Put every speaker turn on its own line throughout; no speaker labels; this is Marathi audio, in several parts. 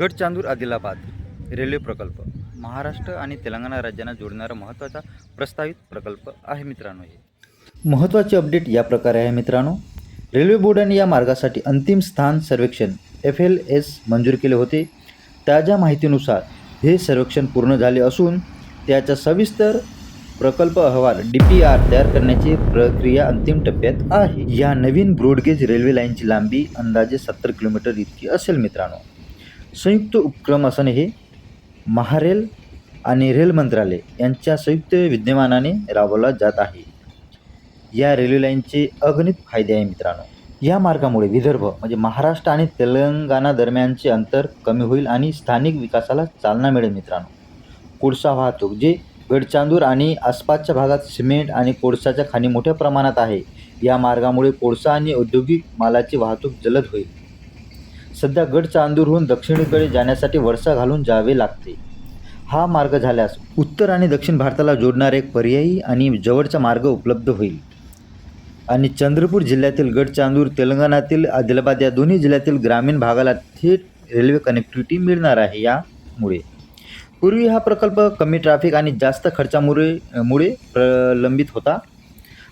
गडचांदूर आदिलाबाद रेल्वे प्रकल्प. महाराष्ट्र आणि तेलंगणा राज्यांना जोडणारा महत्त्वाचा प्रस्तावित प्रकल्प आहे मित्रांनो हे. महत्त्वाचे अपडेट या प्रकारे आहे मित्रांनो. रेल्वे बोर्डाने या मार्गासाठी अंतिम स्थान सर्वेक्षण एफ एल एस मंजूर केले होते. ताज्या माहितीनुसार हे सर्वेक्षण पूर्ण झाले असून त्याचा सविस्तर प्रकल्प अहवाल डी पी आर तयार करण्याची प्रक्रिया अंतिम टप्प्यात आहे. या नवीन ब्रॉडगेज रेल्वे लाईनची लांबी अंदाजे सत्तर किलोमीटर इतकी असेल मित्रांनो. संयुक्त उपक्रम असणे हे महारेल आणि रेल मंत्रालय यांच्या संयुक्त विद्यमानाने राबवला जात आहे. या रेल्वे लाईनचे अगणित फायदे आहे मित्रांनो. या मार्गामुळे विदर्भ म्हणजे महाराष्ट्र आणि तेलंगणा दरम्यानचे अंतर कमी होईल आणि स्थानिक विकासाला चालना मिळेल मित्रांनो. कोळसा वाहतूक जे गडचांदूर आणि आसपासच्या भागात सिमेंट आणि कोळसाच्या खाणी मोठ्या प्रमाणात आहे या मार्गामुळे कोळसा आणि औद्योगिक मालाची वाहतूक जलद होईल. सध्या गडचांदूरहून दक्षिणेकडे जाण्यासाठी वळसा घालून जावे लागते. हा मार्ग झाल्यास उत्तर आणि दक्षिण भारताला जोडणारा एक पर्यायी आणि जवळचा मार्ग उपलब्ध होईल. आणि चंद्रपूर जिल्ह्यातील गडचांदूर तेलंगणातील आदिलाबाद या दोन्ही जिल्ह्यातील ग्रामीण भागाला थेट रेल्वे कनेक्टिव्हिटी मिळणार आहे यामुळे. पूर्वी हा प्रकल्प कमी ट्रॅफिक आणि जास्त खर्चामुळे मुळे प्रलंबित होता.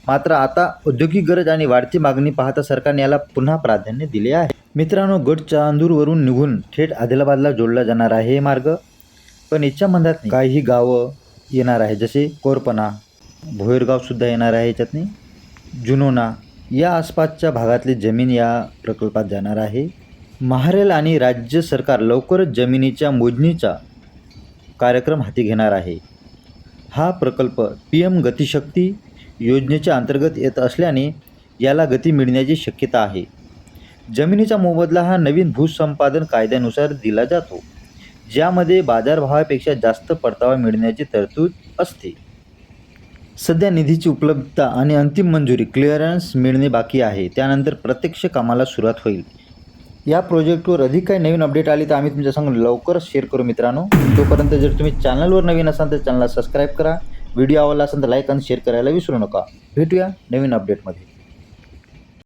मात्र आता औद्योगिक गरज आणि वाढती मागणी पाहता सरकारने याला पुन्हा प्राधान्य दिले आहे. मित्रांनो गडचांदूरवरून निघून थेट आदिलाबादला जोडला जाणार आहे हे मार्ग. पण याच्या मधात काही गावं येणार आहे जसे कोरपणा भोयरगावसुद्धा येणार आहे याच्यातनी. जुनोना या आसपासच्या भागातली जमीन या प्रकल्पात जाणार आहे. महारेल आणि राज्य सरकार लवकरच जमिनीच्या मोजणीचा कार्यक्रम हाती घेणार आहे. हा प्रकल्प पी एम गतिशक्ती योजनेच्या अंतर्गत येत असल्याने याला गती मिळण्याची शक्यता आहे. जमिनीचा मोबदला हा नवीन भूसंपादन कायद्यानुसार दिला जातो ज्यामध्ये बाजारभावापेक्षा जास्त परतावा मिळण्याची तरतूद असते. सध्या निधीची उपलब्धता आणि अंतिम मंजुरी क्लिअरन्स मिळणे बाकी आहे. त्यानंतर प्रत्यक्ष कामाला सुरुवात होईल. या प्रोजेक्टवर अधिक काही नवीन अपडेट आली तर आम्ही तुमच्या संग लवकर शेअर करू मित्रांनो. तोपर्यंत जर तुम्ही चॅनलवर नवीन असाल तर चॅनलला सबस्क्राईब करा. व्हिडिओ आवडला असेल तर लाईक आणि शेअर करायला विसरू नका. भेटूया नवीन अपडेटमध्ये